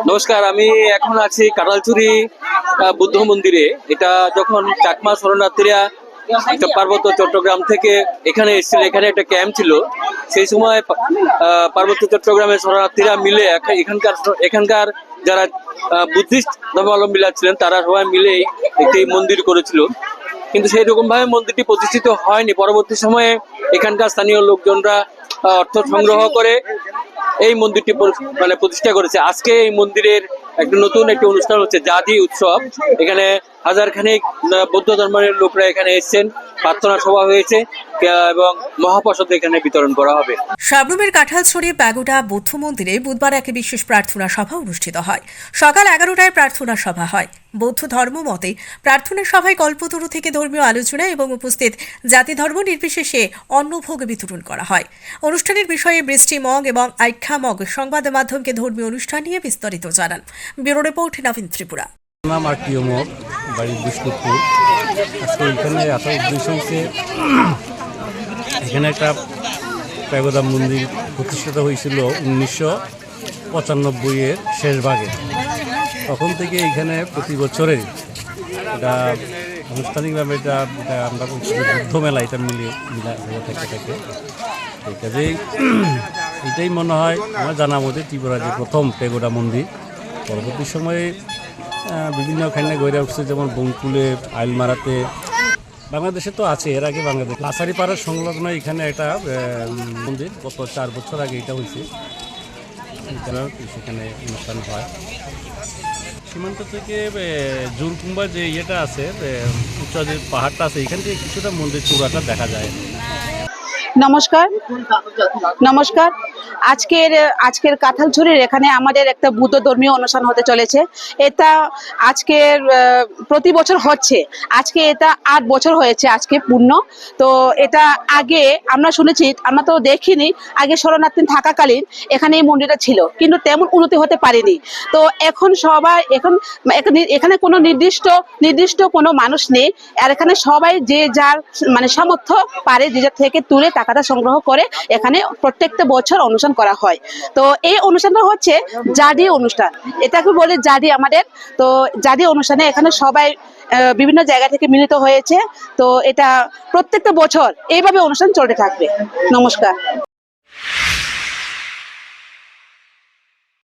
নমস্কার, আমি এখন আছি কাটালচুরি বুদ্ধ মন্দিরে। এটা যখন চাকমা শরণার্থীরা পার্বত্য চট্টগ্রাম থেকে এখানে এসেছিল, এখানে একটা ক্যাম্প ছিল। সেই সময় পার্বত্য চট্টগ্রামের শরণার্থীরা মিলে এখা- এখানকার এখানকার যারা বুদ্ধিস্ট ধর্মাবলম্বীরা ছিলেন, তারা সবাই মিলে একটি মন্দির করেছিল। কিন্তু সেই রকম ভাবে মন্দিরটি প্রতিষ্ঠিত হয়নি। পরবর্তী সময়ে এখানকার স্থানীয় লোকজনরা অর্থ সংগ্রহ করে এই মন্দিরটি মানে প্রতিষ্ঠা করেছে। আজকে এই মন্দিরের একটা নতুন একটি অনুষ্ঠান হচ্ছে জাতি উৎসব। এখানে হাজার খানিক বৌদ্ধ ধর্মের লোকরা এখানে এসেছেন। প্রার্থনা সভা হয়েছে এবং মহাপ্রসাদ এখানে বিতরণ করা হবে। সাবরুমের কাঁঠালছড়ি প্যাগোডা বৌদ্ধ মন্দিরে বুধবার এক বিশেষ প্রার্থনা সভা অনুষ্ঠিত হয়। সকাল এগারোটায় প্রার্থনা সভা হয়। বৌদ্ধ ধর্ম মতে প্রার্থনা সভায় কল্পতরু থেকে ধর্মীয় আলোচনা এবং উপস্থিত জাতি ধর্ম নির্বিশেষে অন্নভোগ বিতরণ করা হয়। অনুষ্ঠানের বিষয়ে বৃষ্টি মগ এবং আইক্ষা মগ সংবাদ মাধ্যমকে ধর্মীয় অনুষ্ঠান নিয়ে বিস্তারিত জানান। Bureau report Nabin Tripura. নাম বাড়ি বিষ্ণুপুর। আজকে এখানে আসার উদ্দেশ্য হচ্ছে এখানে একটা প্যাগোদা মন্দির প্রতিষ্ঠিত হয়েছিল উনিশশো পঁচানব্বইয়ের শেষ ভাগে। তখন থেকে এখানে প্রতি বছরে এটা আনুষ্ঠানিকভাবে এটা এটা আমরা বলছি যে বুদ্ধ মেলা, এটা মিলিয়ে মিলা থাকে থাকে। এই কাজেই এটাই মনে হয়, আমার জানা মতে ত্রিপুরা যে প্রথম পেগোডা মন্দির, পরবর্তী সময়ে বিভিন্ন খান্নে গড়ে উঠছে যেমন বঙ্কুলে আইলমারাতে। বাংলাদেশে তো আছে এর আগে বাংলাদেশ। লাসারি পাড়ার সংলগ্ন এখানে একটা মন্দির গত চার বছর আগে এটা হয়েছে। সেখানে অনুষ্ঠান হয়। সীমান্ত থেকে জুরকুম্বা যে ইয়েটা আছে আহ, উঁচা যে পাহাড়টা আছে এখান থেকে কিছুটা মন্দির চূড়াটা দেখা যায়। নমস্কার। নমস্কার। আজকের আজকের কাঁঠালছড়ির এখানে আমাদের একটা বুদ্ধ ধর্মীয় অনুষ্ঠান হতে চলেছে। এটা আজকের প্রতি বছর হচ্ছে। আজকে এটা আট বছর হয়েছে, আজকে পূর্ণ। তো এটা আগে আমরা শুনেছি, আমরা তো দেখিনি, আগে শরণার্থী থাকাকালীন এখানে এই মন্দিরটা ছিল, কিন্তু তেমন উন্নতি হতে পারেনি। তো এখন সবাই, এখানে- এখানে কোনো নির্দিষ্ট নির্দিষ্ট কোনো মানুষ নেই, আর এখানে সবাই যে যার মানে সামর্থ্য পারে, যে যার থেকে তুলে টাকাটা সংগ্রহ করে, এখানে প্রত্যেকটা বছর অনুষ্ঠান করা হয়। তো এই অনুষ্ঠানটা হচ্ছে জাডি অনুষ্ঠান। এটাকে বলে জাডি আমাদের। তো জাডি অনুষ্ঠানে এখানে সবাই বিভিন্ন জায়গা থেকে মিলিত হয়েছে। তো এটা প্রত্যেকটা বছর এইভাবে অনুষ্ঠান চলতে থাকবে। নমস্কার।